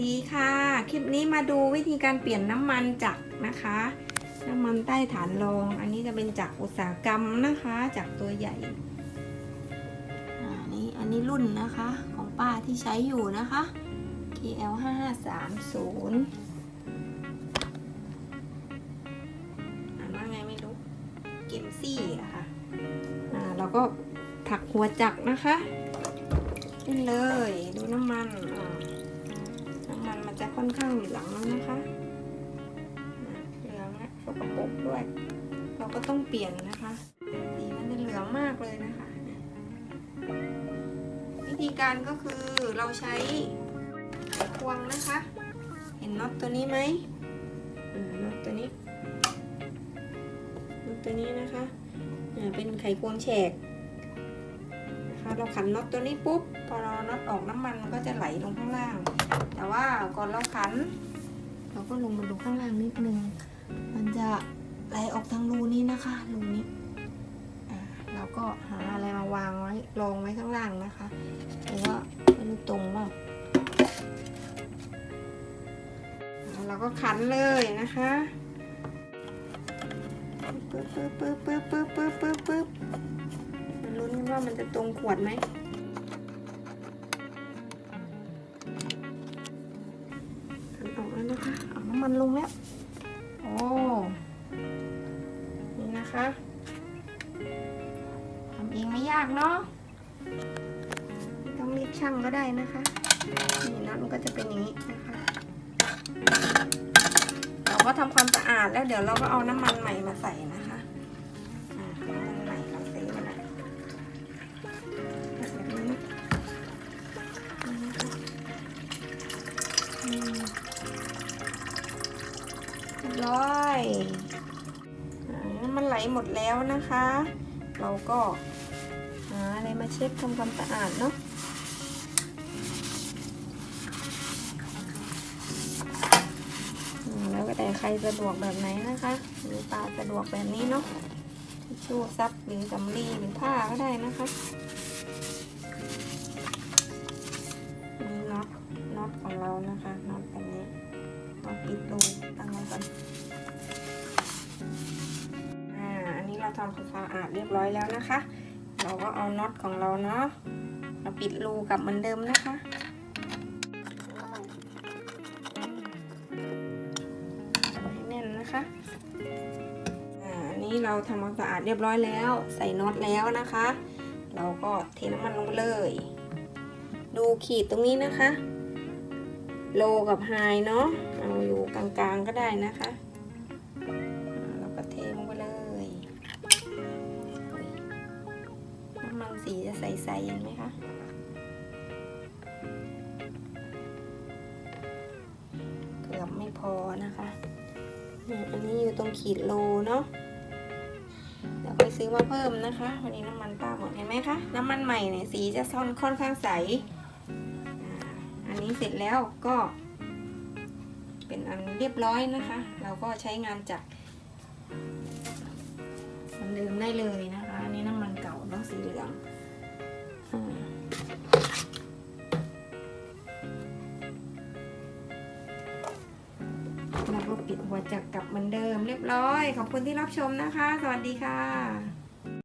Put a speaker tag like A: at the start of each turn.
A: ดีค่ะ คลิปนี้มาดูวิธีการเปลี่ยนน้ำมันจักรนะคะ น้ำมันใต้ฐานรอง อันนี้จะเป็นจักรอุตสาหกรรมนะคะจักรตัวใหญ่อ่านี่อันนี้รุ่นนะคะของป้าที่ใช้อยู่นะคะ TL 5 5 3 0อ่านว่าไงไม่รู้ เกมซี่อะค่ะอ่าเราก็ถักหัวจักรนะคะขึ้นเลยดูน้ำมัน ค่อนข้างเหลืองแล้วนะคะอะเหลืองและสกปรกด้วย เราก็ต้องเปลี่ยนนะคะสีมันจะเหลืองมากเลยนะคะ วิธีการก็คือเราใช้ไขควงนะคะ เห็นน็อตตัวนี้ไหมอ่าน็อตตัวนี้น็อตตัวนี้นะคะอ่าเป็นไขควงแฉก พอเราขันน็อตตัวนี้ปุ๊บ พอเราน็อตออกน้ำมันก็จะไหลลงข้างล่าง แต่ว่าก่อนเราขัน เราก็ลงมาดูข้างล่างนิดนึง มันจะไหลออกทางรูนี้นะคะรูนี้เราก็หาอะไรมาวางไว้รองไว้ข้างล่างนะคะหรือว่าไม่รู้ตรงว่าเราก็ขันเลยนะคะปึ๊บปึ๊บปึ๊บปึ๊บปึ๊บปึ๊บปึ๊บ ลุ้นกันว่ามันจะตรงขวดไหมขันออกแล้วนะคะ เอาน้ำมันลงแล้ว โอ้ นี่นะคะทำเองไม่ยากเนาะไม่ต้องเรียกช่างก็ได้นะคะ นี่น็อตมันก็จะเป็นอย่างนี้นะคะ เราก็ทำความสะอาดแล้วเดี๋ยวเราก็เอาน้ำมันใหม่มาใส่นะคะ ร้อยมันไหลหมดแล้วนะคะ เราก็หาอะไรมาเช็ดทำความสะอาดเนาะแล้วก็แต่ใครสะดวกแบบไหนนะคะหรือปลาสะดวกแบบนี้เนาะทิชชู่ซับหรือสำลีหรือผ้าก็ได้นะคะ อันนี้เราทำความสะอาดเรียบร้อยแล้วนะคะ เราก็เอาน็อตของเราเนาะมาปิดรูกับเหมือนเดิมนะคะให้แน่นนะคะอ่าอันนี้เราทำความสะอาดเรียบร้อยแล้ว ใส่น็อตแล้วนะคะ เราก็เทน้ำมันลงไปเลย ดูขีดตรงนี้นะคะโลกับไฮเนาะเอาอยู่กลางๆก็ได้นะคะ เราก็เทลงไปเลย มันสีจะใสๆเห็นไหมคะเกือบไม่พอนะคะเนี่ยอันนี้อยู่ตรงขีดโลเนาะเดี๋ยวไปซื้อมาเพิ่มนะคะ วันนี้น้ำมันป้าหมดเห็นไหมคะน้ำมันใหม่เนี่ยสีจะซ่อนค่อนข้างใสอันนี้เสร็จแล้วก็ เป็นอันเรียบร้อยนะคะ เราก็ใช้งานจากเหมันเดิมได้เลยนะคะ แล้วก็ปิดหัวจักรกลับเหมือนเดิมเรียบร้อย ขอบคุณที่รับชมนะคะ สวัสดีค่ะ